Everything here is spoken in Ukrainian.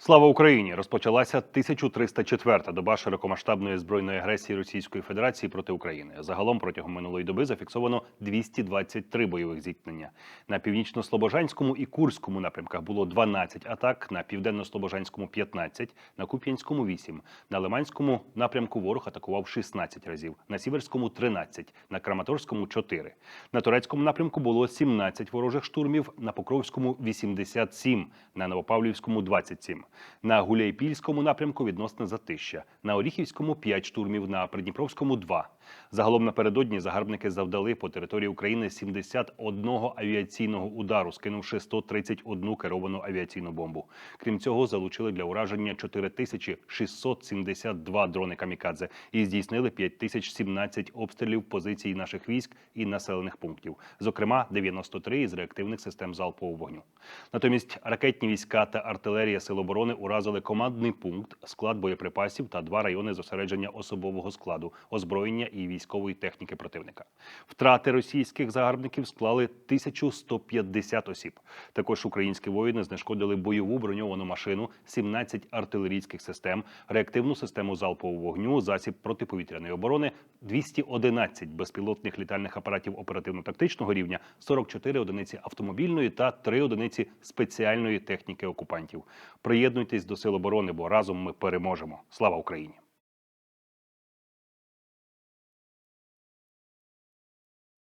Слава Україні! Розпочалася 1304-та доба широкомасштабної збройної агресії Російської Федерації проти України. Загалом протягом минулої доби зафіксовано 223 бойових зіткнення. На північно-слобожанському і Курському напрямках було 12 атак, на південно-слобожанському 15, на Куп'янському 8, на Лиманському напрямку ворог атакував 16 разів, на Сіверському 13, на Краматорському 4. На турецькому напрямку було 17 ворожих штурмів, на Покровському 87, на Новопавлівському 27. На Гуляйпільському напрямку відносне затища, на Оріхівському 5 штурмів, на Придніпровському 2. Загалом напередодні загарбники завдали по території України 71 авіаційного удару, скинувши 131 керовану авіаційну бомбу. Крім цього, залучили для ураження 4672 дрони камікадзе і здійснили 5017 обстрілів позицій наших військ і населених пунктів, зокрема 93 із реактивних систем залпового вогню. Натомість ракетні війська та артилерія Сил оборони уразили командний пункт, склад боєприпасів та два райони зосередження особового складу, озброєння і військової техніки противника. Втрати російських загарбників склали 1150 осіб. Також українські воїни знешкодили бойову броньовану машину, 17 артилерійських систем, реактивну систему залпового вогню, засіб протиповітряної оборони, 211 безпілотних літальних апаратів оперативно-тактичного рівня, 44 одиниці автомобільної та 3 одиниці спеціальної техніки окупантів. Приєднуйтесь до сил оборони, бо разом ми переможемо. Слава Україні!